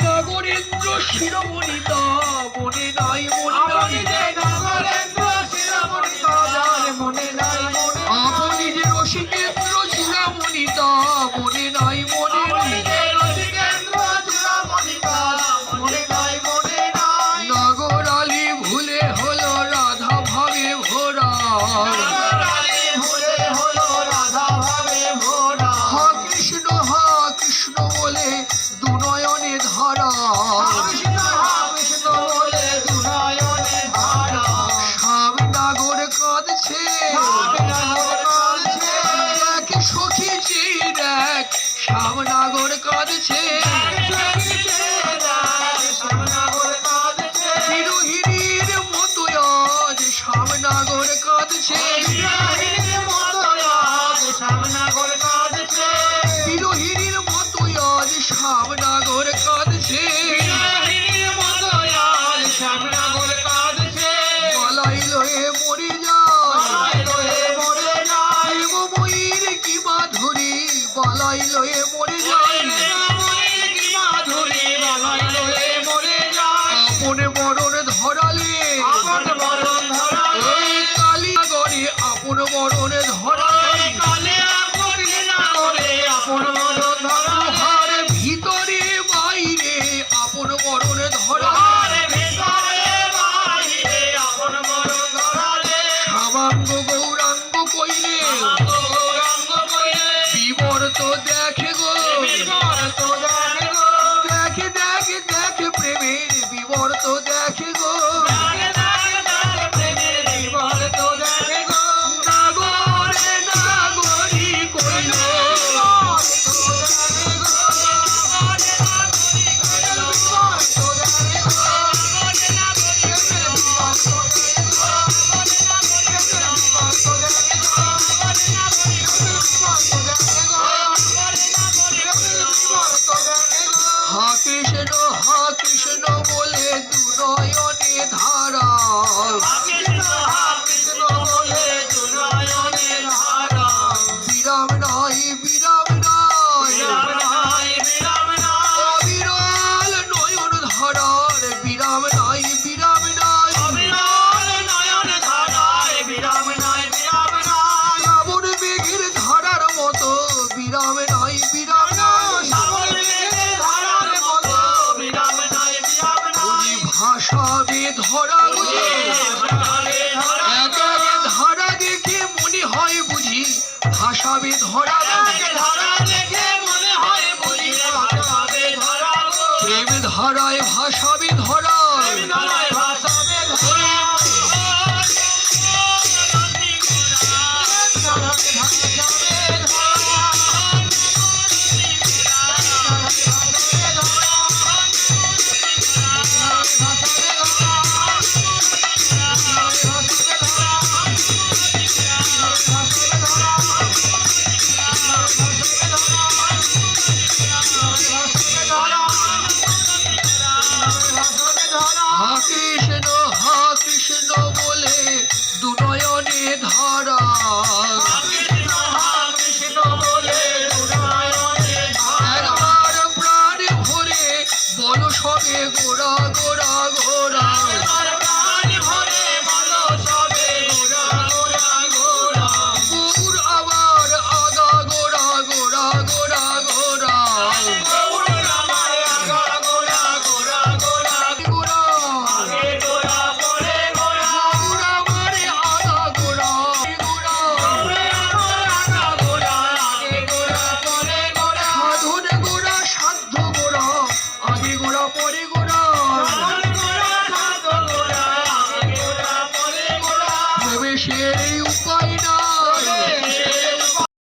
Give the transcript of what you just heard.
নগরেন্দ্র শিরোমণি তবনে নয় মনে বলয় লয়ে মরে যায়। লয়ে মরে যায় ধরালে আপন মরণ ধরালে। গড়ে আপন মরণ ধরালে। কালে ধরে ভিতরে বাইরে আপন মরণ ধরার ভিতরে বাইরে গৌরা সবে ধরা বুঝি। ধরা দেখে মনে হয় বুঝি। ভাষাবে ধরা প্রেম ধরায় ভাষাবে ধরায়। ಗುಡೋದು